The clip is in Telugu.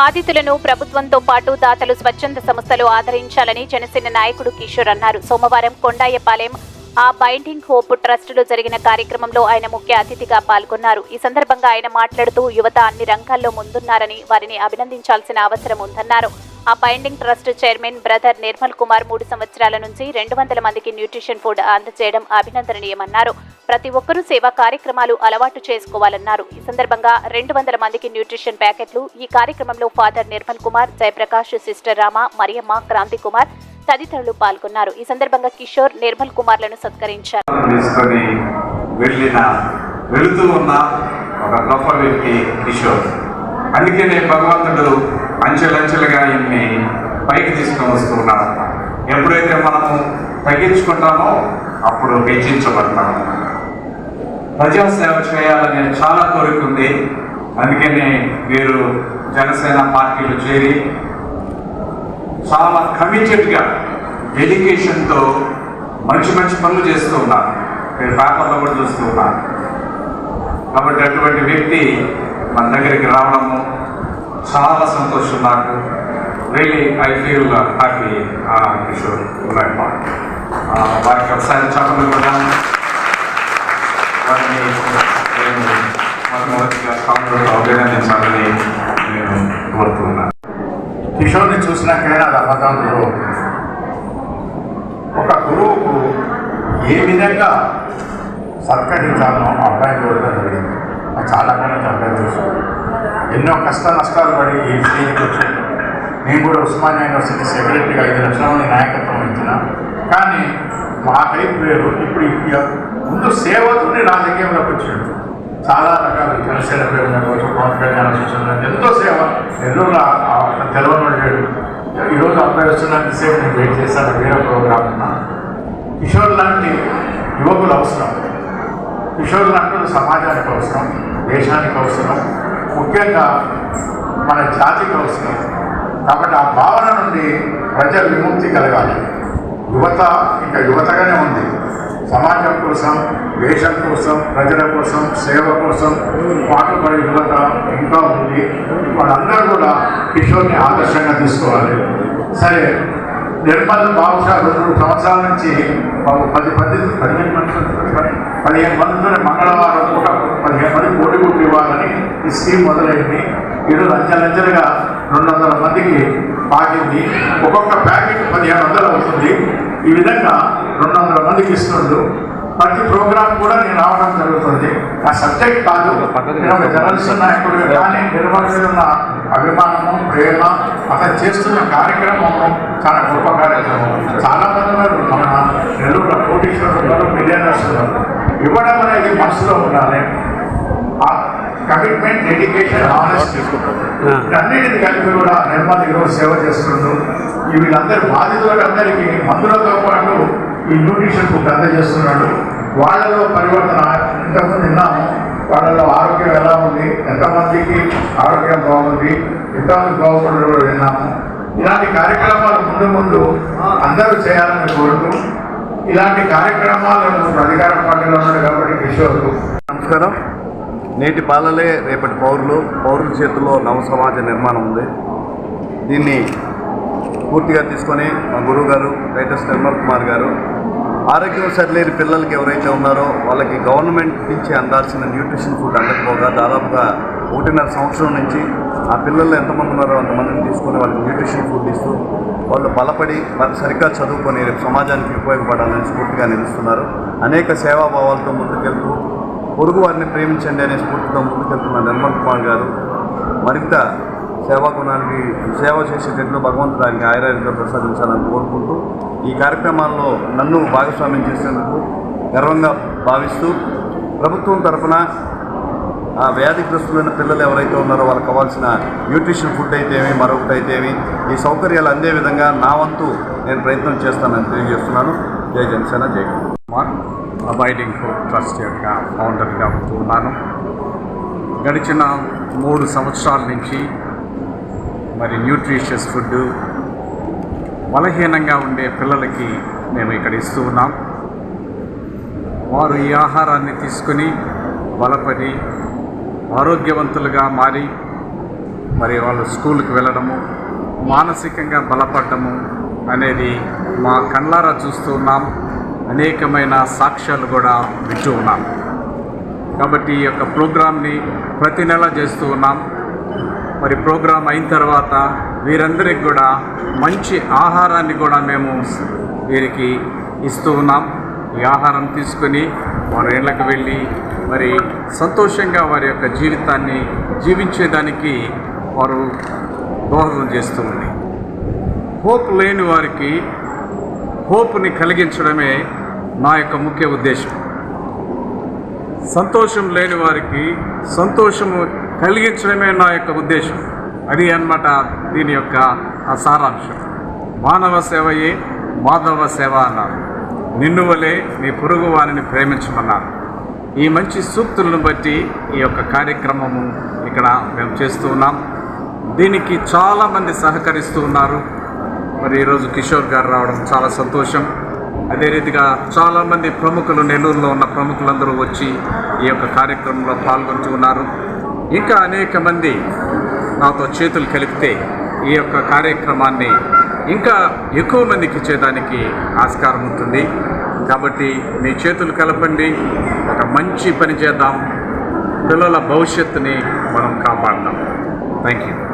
బాధితులను ప్రభుత్వంతో పాటు దాతలు స్వచ్ఛంద సంస్థలు ఆదరించాలని జనసేన నాయకుడు కిషోర్ అన్నారు. సోమవారం కొండాయపాలెం ఆ బైండింగ్ హోప్ ట్రస్టులో జరిగిన కార్యక్రమంలో ఆయన ముఖ్య అతిథిగా పాల్గొన్నారు. ఈ సందర్భంగా ఆయన మాట్లాడుతూ యువత అన్ని రంగాల్లో ముందున్నారని వారిని అభినందించాల్సిన అవసరం ఉందన్నారు. ఆ binding trust chairman brother Nirmal Kumar మూడు సంవత్సరాల నుంచి రెండు వందల మందికి న్యూట్రిషన్ ఫుడ్ అందజేయడం అభినందనీయమన్నారు. ప్రతి ఒక్కరూ సేవా కార్యక్రమాలు అలవాటు చేసుకోవాలన్నారు. ఈ సందర్భంగా రెండు వందల మందికి న్యూట్రిషన్ ప్యాకెట్లు ఈ కార్యక్రమంలో ఫాదర్ నిర్మల్ కుమార్ జయప్రకాష్ సిస్టర్ రామ మరియమ్మ క్రాంతి కుమార్ తదితరులు పాల్గొన్నారు. ఈ సందర్భంగా కిషోర్ నిర్మల్ కుమార్లను సత్కరించారు. వెళుతూ ఉన్న ఒక గొప్ప వ్యక్తి కిషోర్. అందుకనే భగవంతుడు అంచెలంచెలుగా ఇన్ని పైకి తీసుకొని వస్తూ ఉన్నాడు ఎప్పుడైతే మనము తగ్గించుకుంటామో అప్పుడు హెచ్చించబడతాము ప్రజాసేవ చేయాలనే చాలా కోరిక ఉంది. అందుకనే వీరు జనసేన పార్టీలో చేరి చాలా కమిటెడ్గా డెడికేషన్తో మంచి మంచి పనులు చేస్తూ ఉన్నారు. మీరు పేపర్లో కూడా చూస్తూ ఉన్నారు. కాబట్టి అటువంటి వ్యక్తి మన దగ్గరికి రావడము చాలా సంతోషం నాకు. Really I feel happy Kishore ఉన్నాయి వారికి ఒకసారి చెప్పలు కూడా వారిని నేను మొట్టమొదటిగా కాంగ్రెస్ అభినందించాలని నేను కోరుతున్నాను. కిషోర్ని చూసినాకనే అది అబద్ధం గురువు ఒక గురువుకు ఏ విధంగా సత్కరించాలో అబ్బాయి అబ్బాయిని జరిగింది. చాలా కాలం అబ్బాయి చూసాను ఎన్నో కష్ట నష్టాలు పడి ఈ స్టేజ్కి వచ్చాను నేను కూడా ఉస్మానియా యూనివర్సిటీ సెక్రటరీగా ఐదు లక్షల మంది నాయకత్వం ఇచ్చిన కానీ మా టైప్ వేరు. ఇప్పుడు ముందు సేవతోనే రాజకీయంలోకి వచ్చాడు. చాలా రకాల జనసేన ప్రేమ కావచ్చు పవన్ కళ్యాణ్ సూచన ఎంతో సేవ. నెల్లూరులో తెలవని లేడు ఈరోజు అబ్బాయి వస్తున్నంత సేవ నేను వెయిట్ చేశాను వేరే ప్రోగ్రామ్ కిషోర్ లాంటి యువకులు అవసరం. కిషోర్ లాంటి సమాజానికి అవసరం దేశానికి అవసరం. ముఖ్యంగా మన జాతికి అవసరం. కాబట్టి ఆ భావన నుండి ప్రజల విముక్తి కలగాలి. యువత ఇంకా యువతగానే ఉంది. సమాజం కోసం దేశం కోసం ప్రజల కోసం సేవ కోసం పాటుపడే యువత ఇంకా ఉంది. వాళ్ళందరూ కూడా కిషోర్ని ఆదర్శంగా తీసుకోవాలి. సరే నిర్మల్ బాబుషా రెండు సంవత్సరాల నుంచి పది పది పదిహేను మంది పదిహేను మందితో మంగళవారం పూట పదిహేను మంది కోడి గుడ్లు ఇవ్వాలని ఈ స్కీమ్ మొదలైంది. ఈరోజు అంచెలంచెలుగా రెండు వందల మందికి పాకింది. ఒక్కొక్క ప్యాకెట్ పదిహేను వందలు అవుతుంది. ఈ విధంగా రెండు వందల మందికి ఇస్తుండ్రు ప్రతి ప్రోగ్రామ్ కూడా నేను రావడం జరుగుతుంది. ఆ సబ్జెక్ట్ కాదు. నేను ఒక జర్నలిస్ట్ నాయకుడు కానీ ఉన్న అభిమానము ప్రేమ అతను చేస్తున్న కార్యక్రమము చాలా గొప్ప కార్యక్రమం. చాలా మంది ఉన్నారు. మన నెల్లూరులో కోటీశ్వరులు ఉన్నారు మిలియనర్స్ ఉన్నారు. ఇవ్వడం అనేది మనసులో ఉండాలి. కమిట్మెంట్ డెడికేషన్ ఆనెస్ట్ అన్నిటిని కలిపి కూడా నిర్మల్ ఈరోజు సేవ చేస్తుండ్రు. వీళ్ళందరి బాధితులకు అందరికీ మందులతో పాటు ఈ న్యూట్రిషన్ ఫుడ్ అందజేస్తున్నాడు. వాళ్ళలో పరివర్తన ఇంతకుముందు విన్నాము వాళ్ళలో ఆరోగ్యం ఎలా ఉంది ఎంతమందికి ఆరోగ్యం బాగుంది ఎంతమంది బాగుపడడం కూడా విన్నాము. ఇలాంటి కార్యక్రమాలు ముందు ముందు అందరూ చేయాలని కోరుతూ ఇలాంటి కార్యక్రమాలను అధికార పార్టీలో ఉన్నాడు కాబట్టి కిషోర్. నమస్కారం. నేటి పాలలే రేపటి పౌరులు పౌరుల చేతుల్లో నవ సమాజ నిర్మాణం ఉంది. దీన్ని పూర్తిగా తీసుకొని మా గురువు గారు రైటర్స్ నిర్మల్ కుమార్ గారు ఆరోగ్యం సరిలేని పిల్లలకి ఎవరైతే ఉన్నారో వాళ్ళకి గవర్నమెంట్ నుంచి అందాల్సిన న్యూట్రిషన్ ఫుడ్ అందకపోగా దాదాపుగా ఒకటిన్నర సంవత్సరం నుంచి ఆ పిల్లలు ఎంతమంది ఉన్నారో అంతమందిని తీసుకొని వాళ్ళకి న్యూట్రిషన్ ఫుడ్ ఇస్తూ వాళ్ళు బలపడి మరి సరిగ్గా చదువుకొని రేపు సమాజానికి ఉపయోగపడాలని స్ఫూర్తిగా నిలుస్తున్నారు. అనేక సేవాభావాలతో ముందుకెళ్తూ పొరుగు వారిని ప్రేమించండి అనే స్ఫూర్తితో ముందుకెళ్తున్న నిర్మల్ కుమార్ గారు మరింత సేవా గుణానికి సేవ చేసేటట్లు భగవంతుడు ఆయనకి ఆయురాయుగా ప్రసాదించాలని కోరుకుంటూ ఈ కార్యక్రమాల్లో నన్ను భాగస్వామ్యం చేసేందుకు గర్వంగా భావిస్తూ ప్రభుత్వం తరఫున ఆ వ్యాధిగ్రస్తులైన పిల్లలు ఎవరైతే ఉన్నారో వాళ్ళకి కావాల్సిన న్యూట్రిషన్ ఫుడ్ అయితేమి మరొకటి అయితేమి ఈ సౌకర్యాలు అందే విధంగా నా వంతు నేను ప్రయత్నం చేస్తానని తెలియజేస్తున్నాను. జై జనసేన జై అబైడింగ్ ఫోర్ ట్రస్ట్ యొక్క ఫౌండర్గా ఉన్నాను గడిచిన మూడు సంవత్సరాల నుంచి మరి న్యూట్రిషియస్ ఫుడ్ బలహీనంగా ఉండే పిల్లలకి మేము ఇక్కడ ఇస్తూ ఉన్నాం. వారు ఈ ఆహారాన్ని తీసుకుని బలపడి ఆరోగ్యవంతులుగా మారి మరి వాళ్ళు స్కూల్కి వెళ్ళడము మానసికంగా బలపడము అనేది మా కళ్ళారా చూస్తూ ఉన్నాం. అనేకమైన సాక్ష్యాలు కూడా వింటూ ఉన్నాం. కాబట్టి ఈ యొక్క ప్రోగ్రామ్ని ప్రతి నెల చేస్తూ ఉన్నాం. మరి ప్రోగ్రాం అయిన తర్వాత వీరందరికి కూడా మంచి ఆహారాన్ని కూడా మేము వీరికి ఇస్తూ ఉన్నాం. ఈ ఆహారం తీసుకొని వారి ఇళ్ళకి వెళ్ళి మరి సంతోషంగా వారి యొక్క జీవితాన్ని జీవించేదానికి వారు దోహదం చేస్తూ ఉంది హోప్ లేని వారికి హోప్ని కలిగించడమే నా యొక్క ముఖ్య ఉద్దేశం. సంతోషం లేని వారికి సంతోషము కలిగించడమే నా యొక్క ఉద్దేశం. అది అన్నమాట దీని యొక్క సారాంశం. మానవ సేవయే మాధవ సేవ అన్నారు. నిన్ను వలె నీ పొరుగు వారిని ప్రేమించమన్నారు. ఈ మంచి సూక్తులను బట్టి ఈ యొక్క కార్యక్రమము ఇక్కడ మేము చేస్తూ ఉన్నాం. దీనికి చాలామంది సహకరిస్తూ ఉన్నారు. మరి ఈరోజు కిషోర్ గారు రావడం చాలా సంతోషం. అదే రీతిగా చాలామంది ప్రముఖులు నెల్లూరులో ఉన్న ప్రముఖులందరూ వచ్చి ఈ యొక్క కార్యక్రమంలో పాల్గొంటున్నారు. ఇంకా అనేక మంది నాతో చేతులు కలిపితే ఈ యొక్క కార్యక్రమాన్ని ఇంకా ఎక్కువ మందికి ఇచ్చేదానికి ఆస్కారం ఉంటుంది. కాబట్టి మీ చేతులు కలపండి. ఒక మంచి పని చేద్దాం. పిల్లల భవిష్యత్తుని మనం కాపాడదాం. Thank you.